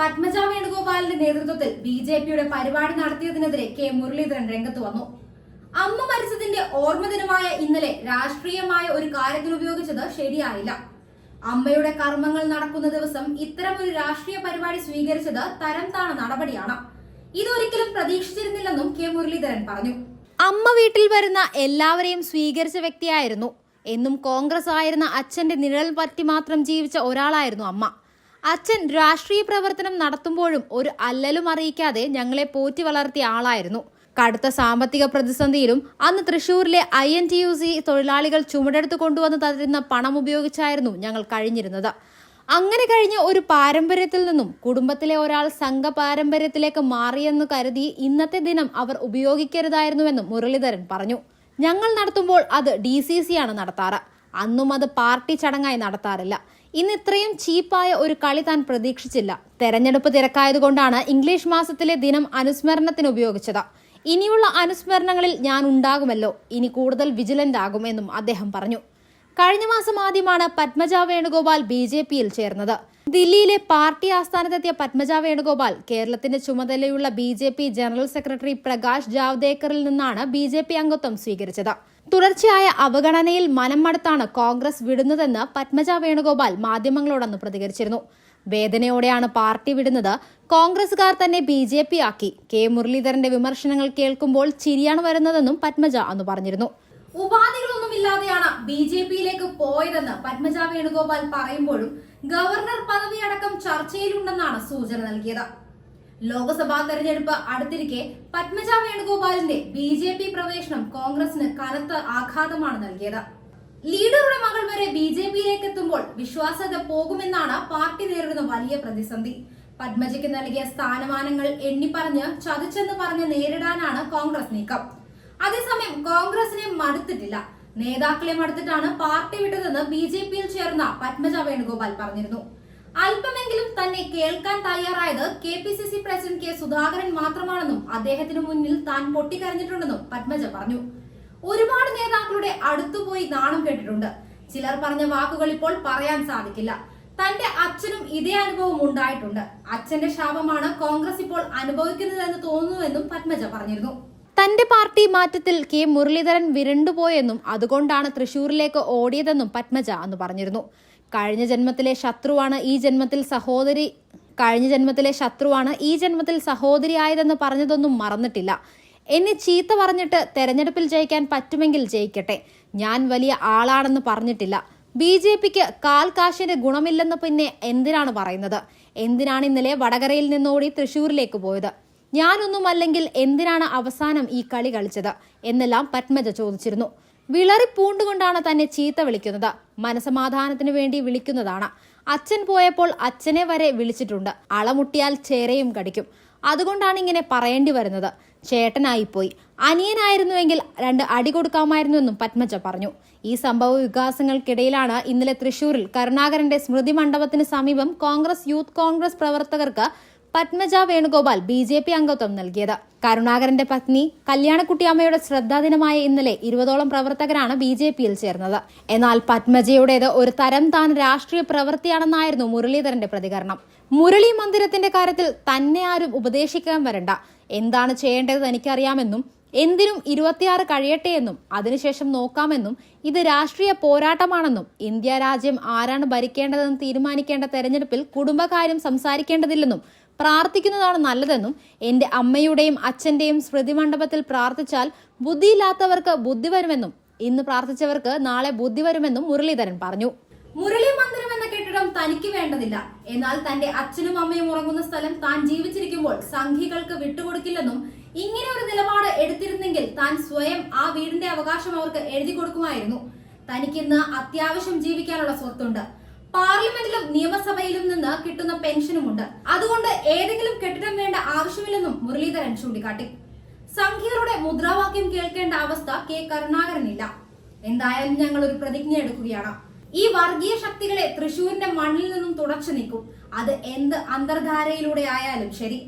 പത്മജ വേണുഗോപാലിന്റെ നേതൃത്വത്തിൽ B J പിയുടെ പരിപാടി നടത്തിയതിനെതിരെ കെ മുരളീധരൻ രംഗത്ത് വന്നു. അമ്മ മരിച്ചതിന്റെ ഓർമ്മ ദിനമായ ഇന്നലെ രാഷ്ട്രീയമായ ഒരു കാര്യത്തിൽ ഉപയോഗിച്ചത് ശരിയായില്ല. അമ്മയുടെ കർമ്മങ്ങൾ നടക്കുന്ന ദിവസം ഇത്തരം ഒരു രാഷ്ട്രീയ പരിപാടി സ്വീകരിച്ചത് തരം താണ നടപടിയാണ്. ഇതൊരിക്കലും പ്രതീക്ഷിച്ചിരുന്നില്ലെന്നും കെ മുരളീധരൻ പറഞ്ഞു. അമ്മ വീട്ടിൽ വരുന്ന എല്ലാവരെയും സ്വീകരിച്ച വ്യക്തിയായിരുന്നു. എന്നും കോൺഗ്രസ് ആയിരുന്ന അച്ഛന്റെ നിഴൽ പറ്റി മാത്രം ജീവിച്ച ഒരാളായിരുന്നു അമ്മ. അച്ഛൻ രാഷ്ട്രീയ പ്രവർത്തനം നടത്തുമ്പോഴും ഒരു അല്ലലും അറിയിക്കാതെ ഞങ്ങളെ പോറ്റി വളർത്തിയ ആളായിരുന്നു. കടുത്ത സാമ്പത്തിക പ്രതിസന്ധിയിലും അന്ന് തൃശൂരിലെ I N T U C തൊഴിലാളികൾ ചുമടെടുത്ത് കൊണ്ടുവന്ന് തരുന്ന പണം ഉപയോഗിച്ചായിരുന്നു ഞങ്ങൾ കഴിഞ്ഞിരുന്നത്. അങ്ങനെ കഴിഞ്ഞ ഒരു പാരമ്പര്യത്തിൽ നിന്നും കുടുംബത്തിലെ ഒരാൾ സംഘ പാരമ്പര്യത്തിലേക്ക് മാറിയെന്ന് കരുതി ഇന്നത്തെ ദിനം അവർ ഉപയോഗിക്കരുതായിരുന്നുവെന്നും മുരളീധരൻ പറഞ്ഞു. ഞങ്ങൾ നടത്തുമ്പോൾ അത് ഡി സി സി ആണ് നടത്താറ്. അന്നും അത് പാർട്ടി ചടങ്ങായി നടത്താറില്ല. ഇന്ന് ഇത്രയും ചീപ്പായ ഒരു കളി താൻ പ്രതീക്ഷിച്ചില്ല. തെരഞ്ഞെടുപ്പ് തിരക്കായതുകൊണ്ടാണ് ഇംഗ്ലീഷ് മാസത്തിലെ ദിനം അനുസ്മരണത്തിന് ഉപയോഗിച്ചത്. ഇനിയുള്ള അനുസ്മരണങ്ങളിൽ ഞാൻ ഉണ്ടാകുമല്ലോ. ഇനി കൂടുതൽ വിജിലന്റ് ആകും എന്നും അദ്ദേഹം പറഞ്ഞു. കഴിഞ്ഞ മാസം ആദ്യമാണ് പത്മജ വേണുഗോപാൽ ബി ജെ പിയിൽ ചേർന്നത്. ദില്ലിയിലെ പാർട്ടി ആസ്ഥാനത്തെത്തിയ പത്മജ വേണുഗോപാൽ കേരളത്തിന്റെ ചുമതലയുള്ള ബി ജനറൽ സെക്രട്ടറി പ്രകാശ് ജാവ്ദേക്കറിൽ നിന്നാണ് ബി അംഗത്വം സ്വീകരിച്ചത്. തുടർച്ചയായ അവഗണനയിൽ മനം മടുത്താണ് കോൺഗ്രസ് വിടുന്നതെന്ന് പത്മജ വേണുഗോപാൽ മാധ്യമങ്ങളോടന്ന് പ്രതികരിച്ചിരുന്നു. വേദനയോടെയാണ് പാർട്ടി വിടുന്നത്. കോൺഗ്രസുകാർ തന്നെ ബി ജെ പി ആക്കി. കെ മുരളീധരന്റെ വിമർശനങ്ങൾ കേൾക്കുമ്പോൾ ചിരിയാണ് വരുന്നതെന്നും പത്മജ അന്ന് പറഞ്ഞിരുന്നു. ഉപാധികളൊന്നുമില്ലാതെയാണ് ബി ജെ പിയിലേക്ക് പോയതെന്ന് പത്മജ വേണുഗോപാൽ പറയുമ്പോഴും ഗവർണർ പദവി അടക്കം ചർച്ചയിലുണ്ടെന്നാണ് സൂചന നൽകിയത്. ലോക്സഭാ തെരഞ്ഞെടുപ്പ് അടുത്തിരിക്കെ പത്മജ വേണുഗോപാലിന്റെ ബി ജെ പി പ്രവേശനം കോൺഗ്രസിന് കനത്ത ആഘാതമാണ് നൽകിയത്. ലീഡറുടെ മകൾ വരെ ബി ജെ പിയിലേക്ക് എത്തുമ്പോൾ വിശ്വാസ്യത പോകുമെന്നാണ് പാർട്ടി നേരിടുന്ന വലിയ പ്രതിസന്ധി. പത്മജയ്ക്ക് നൽകിയ സ്ഥാനമാനങ്ങൾ എണ്ണിപ്പറഞ്ഞ് ചതിച്ചെന്ന് പറഞ്ഞ് നേരിടാനാണ് കോൺഗ്രസ് നീക്കം. അതേസമയം കോൺഗ്രസിനെ മടുത്തിട്ടില്ല. നേതാക്കളെ മടുത്തിട്ടാണ് പാർട്ടി വിട്ടതെന്ന് ബി ജെ പിയിൽ ചേർന്ന പത്മജ വേണുഗോപാൽ പറഞ്ഞിരുന്നു. അല്പമെങ്കിലും തന്നെ കേൾക്കാൻ തയ്യാറായത് K P C C president K Sudhakaran മാത്രമാണെന്നും അദ്ദേഹത്തിന് മുന്നിൽ താൻ പൊട്ടിക്കരഞ്ഞിട്ടുണ്ടെന്നും പത്മജ പറഞ്ഞു. ഒരുപാട് നേതാക്കളുടെ അടുത്തുപോയി നാണം കേട്ടിട്ടുണ്ട്. ചിലർ പറഞ്ഞ വാക്കുകൾ ഇപ്പോൾ പറയാൻ സാധിക്കില്ല. തന്റെ അച്ഛനും ഇതേ അനുഭവം ഉണ്ടായിട്ടുണ്ട്. അച്ഛന്റെ ശാപമാണ് കോൺഗ്രസ് ഇപ്പോൾ അനുഭവിക്കുന്നതെന്ന് തോന്നുന്നുവെന്നും പത്മജ പറഞ്ഞിരുന്നു. തന്റെ പാർട്ടി മാറ്റത്തിൽ കെ മുരളീധരൻ വിരണ്ടുപോയെന്നും അതുകൊണ്ടാണ് തൃശൂരിലേക്ക് ഓടിയതെന്നും പത്മജ അന്ന് പറഞ്ഞിരുന്നു. കഴിഞ്ഞ ജന്മത്തിലെ ശത്രുവാണ് ഈ ജന്മത്തിൽ സഹോദരി കഴിഞ്ഞ ജന്മത്തിലെ ശത്രുവാണ് ഈ ജന്മത്തിൽ സഹോദരി സഹോദരിയായതെന്ന് പറഞ്ഞതൊന്നും മറന്നിട്ടില്ല. എന്നെ ചീത്ത പറഞ്ഞിട്ട് തെരഞ്ഞെടുപ്പിൽ ജയിക്കാൻ പറ്റുമെങ്കിൽ ജയിക്കട്ടെ. ഞാൻ വലിയ ആളാണെന്ന് പറഞ്ഞിട്ടില്ല. ബി ജെ പിക്ക് കാൽ ഗുണമില്ലെന്ന് പിന്നെ എന്തിനാണ് പറയുന്നത്? എന്തിനാണ് ഇന്നലെ വടകരയിൽ നിന്നോടി തൃശൂരിലേക്ക് പോയത്? ഞാനൊന്നും അല്ലെങ്കിൽ എന്തിനാണ് അവസാനം ഈ കളി കളിച്ചത്? എന്നെല്ലാം പത്മജ ചോദിച്ചിരുന്നു. വിളറി പൂണ്ടുകൊണ്ടാണ് തന്നെ ചീത്ത വിളിക്കുന്നത്. മനസമാധാനത്തിന് വേണ്ടി വിളിക്കുന്നതാണ്. അച്ഛൻ പോയപ്പോൾ അച്ഛനെ വരെ വിളിച്ചിട്ടുണ്ട്. അളമുട്ടിയാൽ ചേരയും കടിക്കും. അതുകൊണ്ടാണ് ഇങ്ങനെ പറയേണ്ടി വരുന്നത്. ചേട്ടനായിപ്പോയി. അനിയനായിരുന്നുവെങ്കിൽ രണ്ട് അടി കൊടുക്കാമായിരുന്നു എന്നും പത്മജ പറഞ്ഞു. ഈ സംഭവ വികാസങ്ങൾക്കിടയിലാണ് ഇന്നലെ തൃശൂരിൽ കരുണാകരന്റെ സ്മൃതി മണ്ഡപത്തിന് സമീപം കോൺഗ്രസ് യൂത്ത് കോൺഗ്രസ് പ്രവർത്തകർക്ക് Padmaja Venugopal B J P അംഗത്വം നൽകിയത്. കരുണാകരന്റെ പത്നി കല്യാണക്കുട്ടിയമ്മയുടെ ശ്രദ്ധാദിനമായ ഇന്നലെ ഇരുപതോളം പ്രവർത്തകരാണ് ബി ജെ പിയിൽ ചേർന്നത്. എന്നാൽ പത്മജയുടേത് ഒരു തരം താൻ രാഷ്ട്രീയ പ്രവൃത്തിയാണെന്നായിരുന്നു മുരളീധരന്റെ പ്രതികരണം. മുരളി മന്ദിരത്തിന്റെ കാര്യത്തിൽ തന്നെ ആരും ഉപദേശിക്കാൻ വരണ്ട. എന്താണ് ചെയ്യേണ്ടത് എനിക്കറിയാമെന്നും എന്തിനും ഇരുപത്തിയാറ് കഴിയട്ടെ എന്നും അതിനുശേഷം നോക്കാമെന്നും ഇത് രാഷ്ട്രീയ പോരാട്ടമാണെന്നും ഇന്ത്യ രാജ്യം ആരാണ് ഭരിക്കേണ്ടതെന്ന് തീരുമാനിക്കേണ്ട തെരഞ്ഞെടുപ്പിൽ കുടുംബകാര്യം സംസാരിക്കേണ്ടതില്ലെന്നും പ്രാർത്ഥിക്കുന്നതാണ് നല്ലതെന്നും എന്റെ അമ്മയുടെയും അച്ഛന്റെയും സ്മൃതി മണ്ഡപത്തിൽ പ്രാർത്ഥിച്ചാൽ ബുദ്ധിയില്ലാത്തവർക്ക് ബുദ്ധി വരുമെന്നും ഇന്ന് പ്രാർത്ഥിച്ചവർക്ക് നാളെ ബുദ്ധി വരുമെന്നും മുരളീധരൻ പറഞ്ഞു. മുരളി മന്ദിരം എന്ന കെട്ടിടം തനിക്ക് വേണ്ടതില്ല. എന്നാൽ തന്റെ അച്ഛനും അമ്മയും ഉറങ്ങുന്ന സ്ഥലം താൻ ജീവിച്ചിരിക്കുമ്പോൾ സംഘികൾക്ക് വിട്ടുകൊടുക്കില്ലെന്നും ഇങ്ങനെ ഒരു നിലപാട് എടുത്തിരുന്നെങ്കിൽ താൻ സ്വയം ആ വീടിന്റെ അവകാശം അവർക്ക് എഴുതി കൊടുക്കുമായിരുന്നു. തനിക്കിന്ന് അത്യാവശ്യം ജീവിക്കാനുള്ള സ്വത്തുണ്ട്. പാർലമെന്റിലും നിയമസഭയിലും നിന്ന് കിട്ടുന്ന പെൻഷനും ഉണ്ട് അതുകൊണ്ട് ഏതെങ്കിലും കെട്ടിടം വേണ്ട ആവശ്യമില്ലെന്നും മുരളീധരൻ ചൂണ്ടിക്കാട്ടി. സംഖ്യകളുടെ മുദ്രാവാക്യം കേൾക്കേണ്ട അവസ്ഥ കെ കരുണാകരനില്ല. എന്തായാലും ഞങ്ങൾ ഒരു പ്രതിജ്ഞ എടുക്കുകയാണ്. ഈ വർഗീയ ശക്തികളെ തൃശൂരിന്റെ മണ്ണിൽ നിന്നും തുടച്ചു നീക്കും. അത് എന്ത് അന്തർധാരയിലൂടെ ആയാലും ശരി.